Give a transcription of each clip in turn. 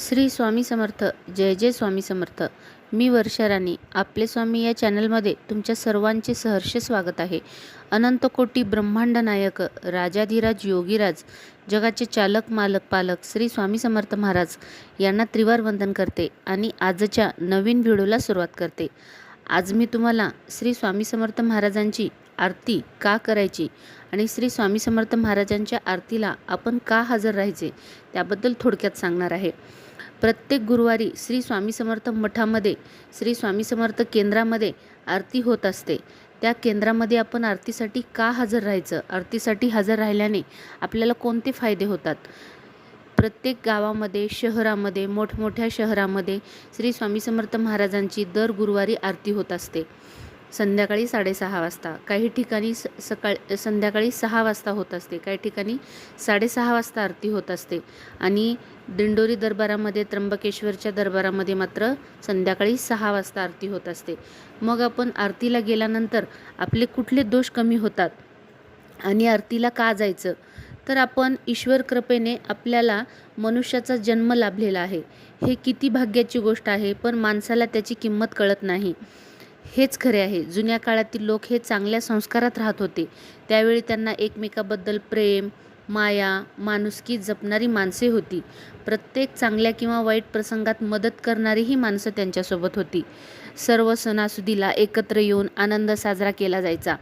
श्री स्वामी समर्थ जय जय स्वामी समर्थ. मी वर्षा राणी आपले स्वामी या चॅनलमध्ये तुमच्या सर्वांचे सहर्ष स्वागत आहे. अनंत कोटी ब्रह्मांड नायक राजाधिराज योगीराज जगाचे चालक मालक पालक श्री स्वामी समर्थ महाराज यांना त्रिवार वंदन करते आणि आजच्या नवीन व्हिडिओला सुरुवात करते. आज मी तुम्हाला श्री स्वामी समर्थ महाराजांची आरती का करायची आणि श्री स्वामी समर्थ महाराजांच्या आरतीला आपण का हजर राहायचे त्याबद्दल थोडक्यात सांगणार आहे. प्रत्येक गुरुवारी श्री स्वामी समर्थ मठामध्ये श्री स्वामी समर्थ केंद्रामध्ये आरती होत असते. त्या केंद्रामध्ये आपण आरतीसाठी का हजर राहायचं? आरतीसाठी हजर राहिल्याने आपल्याला कोणते फायदे होतात? प्रत्येक गावामध्ये शहरामध्ये मोठमोठ्या शहरामध्ये श्री स्वामी समर्थ महाराजांची दर गुरुवारी आरती होत असते. संध्याकाळी साडेसहा वाजता. काही ठिकाणी स सकाळी संध्याकाळी सहा वाजता होत असते. काही ठिकाणी साडेसहा वाजता आरती होत असते. आणि दिंडोरी दरबारामध्ये त्र्यंबकेश्वरच्या दरबारामध्ये मात्र संध्याकाळी सहा वाजता आरती होत असते. मग आपण आरतीला गेल्यानंतर आपले कुठले दोष कमी होतात आणि आरतीला का जायचं? तर आपण ईश्वर कृपेने आपल्याला मनुष्याचा जन्म लाभलेला आहे. हे किती भाग्याची गोष्ट आहे पण माणसाला त्याची किंमत कळत नाही. हेच खरे आहे. जुन्या काळातील लोक हे चांगल्या संस्कारात राहत होते. त्यावेळी त्यांना एकमेकाबद्दल प्रेम माया माणुसकी जपणारी माणसे होती. प्रत्येक चांगल्या किंवा वाईट प्रसंगात मदत करणारीही माणसं त्यांच्यासोबत होती. सर्व सणासुदीला एकत्र येऊन आनंद साजरा केला जायचा.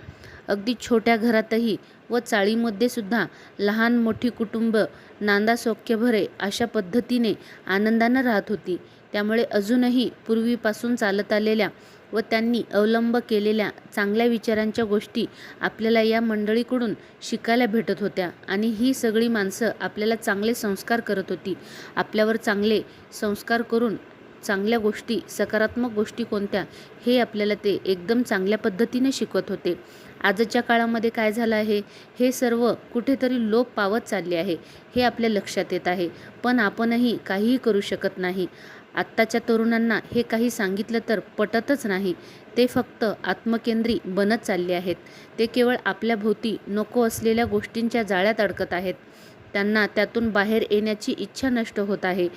अगदी छोट्या घरातही व चाळीमध्ये सुद्धा लहान मोठी कुटुंब नांदासौख्यभरे अशा पद्धतीने आनंदानं राहत होती. त्यामुळे अजूनही पूर्वीपासून चालत आलेल्या व त्यांनी अवलंब केलेल्या चांगल्या विचारांच्या गोष्टी आपल्याला या मंडळीकडून शिकायला भेटत होत्या. आणि ही सगळी माणसं आपल्याला चांगले संस्कार करत होती. आपल्यावर चांगले संस्कार करून चांगल्या गोष्टी सकारात्मक गोष्टी कोणत्या हे आपल्याला ते एकदम चांगल्या पद्धतीने शिकवत होते. आजच्या काळामध्ये काय झालं आहे? हे सर्व कुठेतरी लोप पावत चालले आहे हे आपल्या लक्षात येत आहे. पण आपणही काहीही करू शकत नाही. आत्ताच्या तरुणांना हे काही सांगितलं तर पटतच नाही. ते फक्त आत्मकेंद्री बनत चालले आहेत. ते केवळ आपल्या भोवती नको असलेल्या गोष्टींच्या जाळ्यात अडकत आहेत. त्यांना त्यातून बाहेर येण्याची इच्छा नष्ट होत आहे.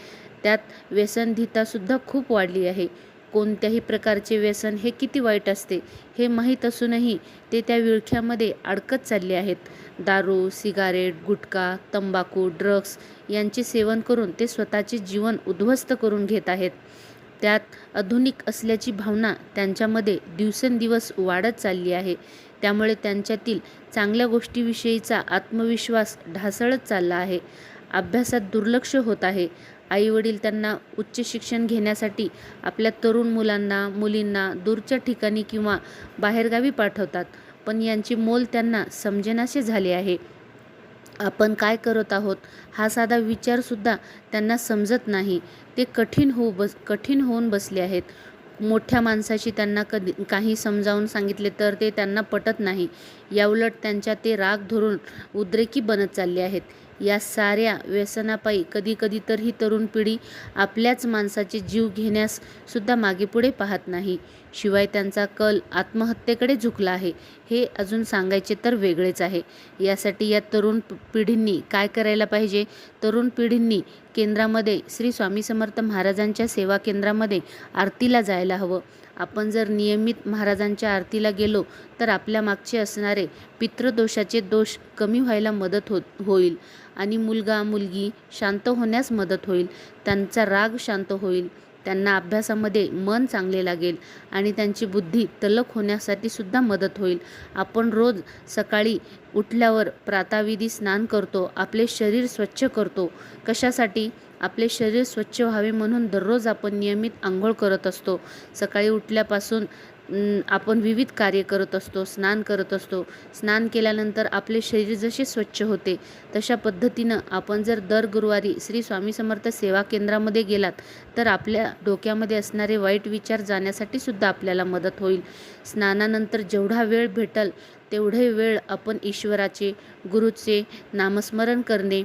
त्यात व्यसनधितासुद्धा खूप वाढली आहे. कोणत्याही प्रकारचे व्यसन हे किती वाईट असते हे माहीत असूनही ते त्या विळख्यामध्ये अडकत चालले आहेत. दारू सिगारेट गुटखा तंबाखू ड्रग्स यांचे सेवन करून ते स्वतःचे जीवन उद्ध्वस्त करून घेत आहेत. त्यात आधुनिक असल्याची भावना त्यांच्यामध्ये दिवसेंदिवस वाढत चालली आहे. त्यामुळे त्यांच्यातील चांगल्या गोष्टीविषयीचा आत्मविश्वास ढासळत चालला आहे. अभ्यासात दुर्लक्ष होत आहे. आईवडील त्यांना उच्च शिक्षण घेण्यासाठी आपल्या तरुण मुलांना मुलींना दूरच्या ठिकाणी किंवा बाहेरगावी पाठवतात. पण यांची मोल त्यांना समजेनासे झाले आहे. आपण काय करत आहोत? हा साधा विचारसुद्धा त्यांना समजत नाही. ते कठीण होऊ बस कठीण होऊन बसले आहेत. मोठ्या माणसाशी त्यांना कधी काही समजावून सांगितले तर ते त्यांना पटत नाही. याउलट त्यांच्या ते राग धरून उद्रेकी बनत चालले आहेत. या साऱ्या व्यसनापायी कधी कधी तर ही तरुण पिढी आपल्याच माणसाचे जीव घेण्यास सुद्धा मागेपुढे पाहत नाही. शिवाय त्यांचा कल आत्महत्येकडे झुकला आहे हे अजून सांगायचे तर वेगळेच आहे. यासाठी या तरुण पिढींनी काय करायला पाहिजे? तरुण पिढींनी केंद्रामध्ये श्री स्वामी समर्थ महाराजांच्या सेवा केंद्रामध्ये आरतीला जायला हवं. आपण जर नियमित महाराजांच्या आरतीला गेलो तर आपल्या मागचे असणारे पितृदोषाचे दोष कमी व्हायला मदत हो होईल. आणि मुलगा मुलगी शांत होण्यास मदत होईल. त्यांचा राग शांत होईल. त्यांना अभ्यासामध्ये मन चांगले लागेल. आणि त्यांची बुद्धी तलक होण्यासाठी सुद्धा मदत होईल. आपण रोज सकाळी उठल्यावर प्राताविधी स्नान करतो. आपले शरीर स्वच्छ करतो. कशासाठी? आपले शरीर स्वच्छ व्हावे म्हणून दररोज आपण नियमित आंघोळ करत असतो. सकाळी उठल्यापासून आपण विविध कार्य करत असतो स्नान करत असतो. स्नान केल्यानंतर आपले शरीर जसे स्वच्छ होते तशा पद्धतीनं आपण जर दर गुरुवारी श्री स्वामी समर्थ सेवा केंद्रामध्ये गेलात तर आपल्या डोक्यामध्ये असणारे वाईट विचार जाण्यासाठी सुद्धा आपल्याला मदत होईल. स्नानानंतर जेवढा वेळ भेटल तेवढे वेळ आपण ईश्वराचे गुरुचे नामस्मरण करणे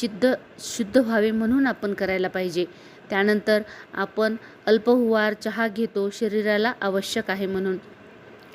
चित्त शुद्ध व्हावे म्हणून आपण करायला पाहिजे. त्यानंतर आपण अल्पहुवार चहा घेतो शरीराला आवश्यक आहे म्हणून.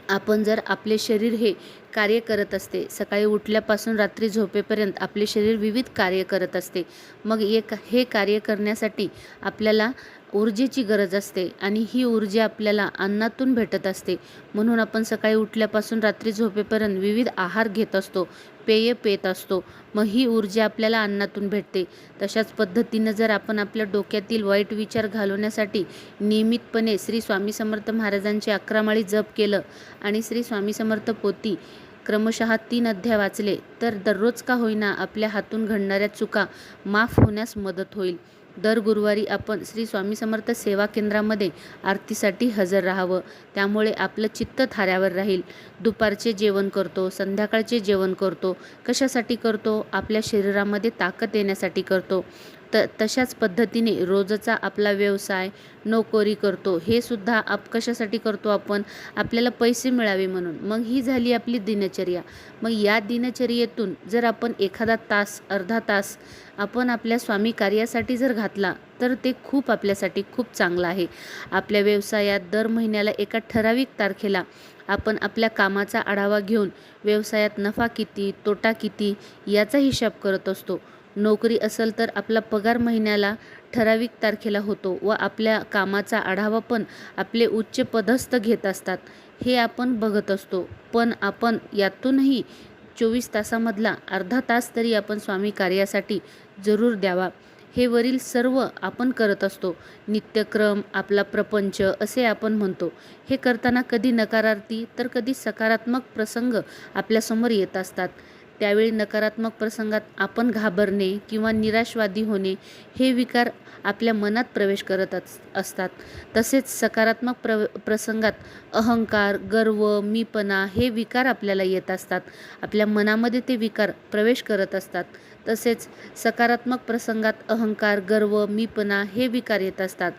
आपण जर आपले शरीर हे कार्य करत असते सकाळी उठल्यापासून रात्री झोपेपर्यंत आपले शरीर विविध कार्य करत असते मग एक हे कार्य करण्यासाठी आपल्याला ऊर्जेची गरज असते आणि ही ऊर्जा आपल्याला अन्नातून भेटत असते. म्हणून आपण सकाळी उठल्यापासून रात्री झोपेपर्यंत विविध आहार घेत असतो पेय पेत असतो. मग ही ऊर्जा आपल्याला अन्नातून भेटते. तशाच पद्धतीनं जर आपण आपल्या डोक्यातील वाईट विचार घालवण्यासाठी नियमितपणे श्री स्वामी समर्थ महाराजांचे अकरामाळी जप केलं आणि श्री स्वामी समर्थ पोती क्रमशः तीन अध्याय वाचले तर दररोज का होईना आपल्या हातून घडणाऱ्या चुका माफ होण्यास मदत होईल. दर गुरुवारी आपण श्री स्वामी समर्थ सेवा केंद्रामध्ये आरतीसाठी हजर राहावं. त्यामुळे आपलं चित्त थाऱ्यावर राहील. दुपारचे जेवण करतो संध्याकाळचे जेवण करतो. कशासाठी करतो? आपल्या शरीरामध्ये ताकद येण्यासाठी करतो. त तशाच पद्धतीने रोजचा आपला व्यवसाय नोकरी करतो हे सुद्धा आप कशासाठी करतो आपण? आपल्याला पैसे मिळावे म्हणून. मग ही झाली आपली दिनचर्या. मग या दिनचर्येतून जर आपण एखादा तास अर्धा तास आपण आपल्या स्वामी कार्यासाठी जर घातला तर ते खूप आपल्यासाठी खूप चांगलं आहे. आपल्या व्यवसायात दर महिन्याला एका ठराविक तारखेला आपण आपल्या कामाचा आढावा घेऊन व्यवसायात नफा किती तोटा किती याचा हिशाब करत असतो. नोकरी असेल तर आपला पगार महिन्याला ठराविक तारखेला होतो व आपल्या कामाचा आढावा पण आपले उच्च पदस्थ घेत असतात. हे आपण बघत असतो. पण आपण यातूनही चोवीस तासामधला अर्धा तास तरी आपण स्वामी कार्यासाठी जरूर द्यावा. हे वरील सर्व आपण करत असतो. नित्यक्रम आपला प्रपंच असे आपण म्हणतो. हे करताना कधी नकारार्थी तर कधी सकारात्मक प्रसंग आपल्यासमोर येत असतात. त्यावेळी नकारात्मक प्रसंगात आपण घाबरणे किंवा निराशवादी होणे हे विकार आपल्या मनात प्रवेश करत असतात. तसेच सकारात्मक प्र प्रसंगात अहंकार गर्व मीपणा हे विकार आपल्याला येत असतात. आपल्या मनामध्ये ते विकार प्रवेश करत असतात. तसेच सकारात्मक प्रसंगात अहंकार गर्व मीपणा हे विकार येत असतात.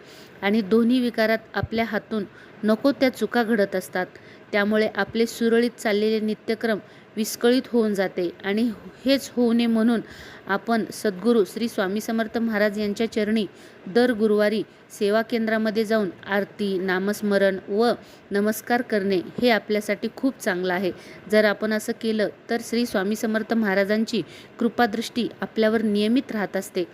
आणि दोन्ही विकारात आपल्या हातून नको त्या चुका घडत असतात. त्यामुळे आपले सुरळीत चाललेले नित्यक्रम विस्कळीत होऊन जाते आणि हेच होऊ नये म्हणून आपण सद्गुरू श्री स्वामी समर्थ महाराज यांच्या चरणी दर गुरुवारी सेवा केंद्रामध्ये जाऊन आरती नामस्मरण व नमस्कार करणे हे आपल्यासाठी खूप चांगलं आहे. जर आपण असं केलं तर श्री स्वामी समर्थ महाराजांची कृपादृष्टी आपल्यावर नियमित राहत असते.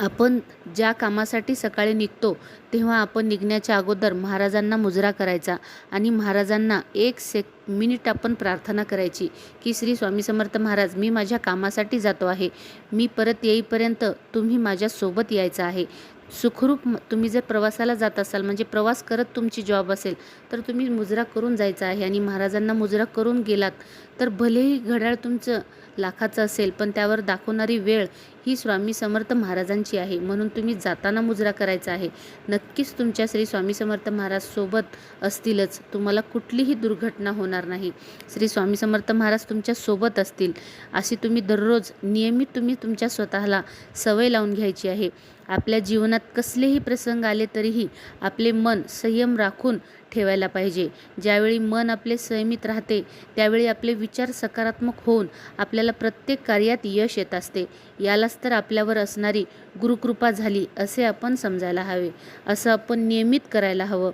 आपण ज्या कामासाठी सकाळी निघतो तेव्हा आपण निघण्याच्या अगोदर महाराजांना मुजरा करायचा आणि महाराजांना एक सेक मिनिट आपण प्रार्थना करायची की श्री स्वामी समर्थ महाराज मी माझ्या कामासाठी जातो आहे. मी परत येईपर्यंत तुम्ही माझ्यासोबत यायचं आहे. सुखरूप तुम्ही जर प्रवासाला जात असाल म्हणजे प्रवास करत तुमची जॉब असेल तर तुम्ही मुजरा करून जायचा आहे आणि महाराजांना मुजरा करून गेलात तर भलेही घड्याळ तुमचं लाखाचं असेल पण त्यावर दाखवणारी वेळ ही स्वामी समर्थ महाराजांची आहे. म्हणून तुम्ही जाताना मुजरा करायचा आहे. नक्कीच तुमच्या श्री स्वामी समर्थ महाराज सोबत असतीलच. तुम्हाला कुठलीही दुर्घटना होणार नाही. श्री स्वामी समर्थ महाराज तुमच्यासोबत असतील. अशी तुम्ही दररोज नियमित तुम्ही तुमच्या स्वतःला सवय लावून घ्यायची आहे. आपल्या जीवनात कसलेही प्रसंग आले तरीही आपले मन संयम राखून ठेवायला पाहिजे. ज्यावेळी मन आपले संयमित राहते त्यावेळी आपले विचार सकारात्मक होऊन आपल्याला प्रत्येक कार्यात यश येत असते. यालाच तर आपल्यावर असणारी गुरुकृपा झाली असे आपण समजायला हवे. असं आपण नियमित करायला हवं.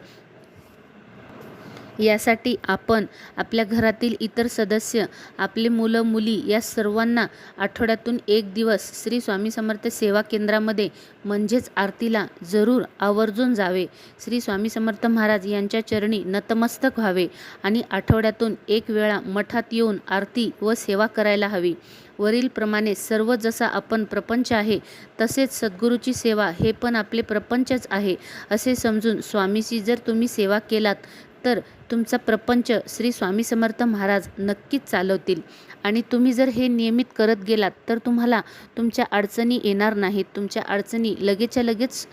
यासाठी आपण आपल्या घरातील इतर सदस्य आपले मुलं मुली या सर्वांना आठवड्यातून एक दिवस श्री स्वामी समर्थ सेवा केंद्रामध्ये म्हणजेच आरतीला जरूर आवर्जून जावे. श्री स्वामी समर्थ महाराज यांच्या चरणी नतमस्तक व्हावे आणि आठवड्यातून एक वेळा मठात येऊन आरती व सेवा करायला हवी. वरीलप्रमाणे सर्व जसा आपण प्रपंच आहे तसेच सद्गुरूची सेवा हे पण आपले प्रपंचच आहे असे समजून स्वामीची जर तुम्ही सेवा केलात तर तुमचा प्रपंच श्री स्वामी समर्थ महाराज नक्कीच चालवतील. आणि तुम्ही जर हे नियमित करत गेलात तर तुम्हाला तुमच्या अडचणी येणार नाहीत. तुमच्या अडचणी लगेचच्या लगेच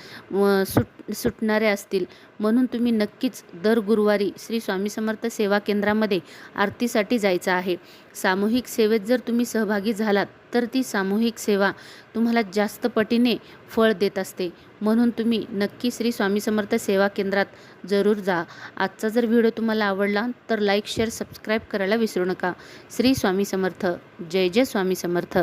सुट सुटणाऱ्या असतील. म्हणून तुम्ही नक्कीच दर गुरुवारी श्री स्वामी समर्थ सेवा केंद्रामध्ये आरतीसाठी जायचं आहे. सामूहिक सेवेत जर तुम्ही सहभागी झालात तर ती सामूहिक सेवा तुम्हाला जास्त पटीने फळ देत असते. म्हणून तुम्ही नक्की श्री स्वामी समर्थ सेवा केंद्रात जरूर जा. आजचा जर व्हिडिओ तुम्हाला आवडला तर लाईक शेअर सबस्क्राईब करायला विसरू नका. श्री स्वामी समर्थ. जय जय स्वामी समर्थ.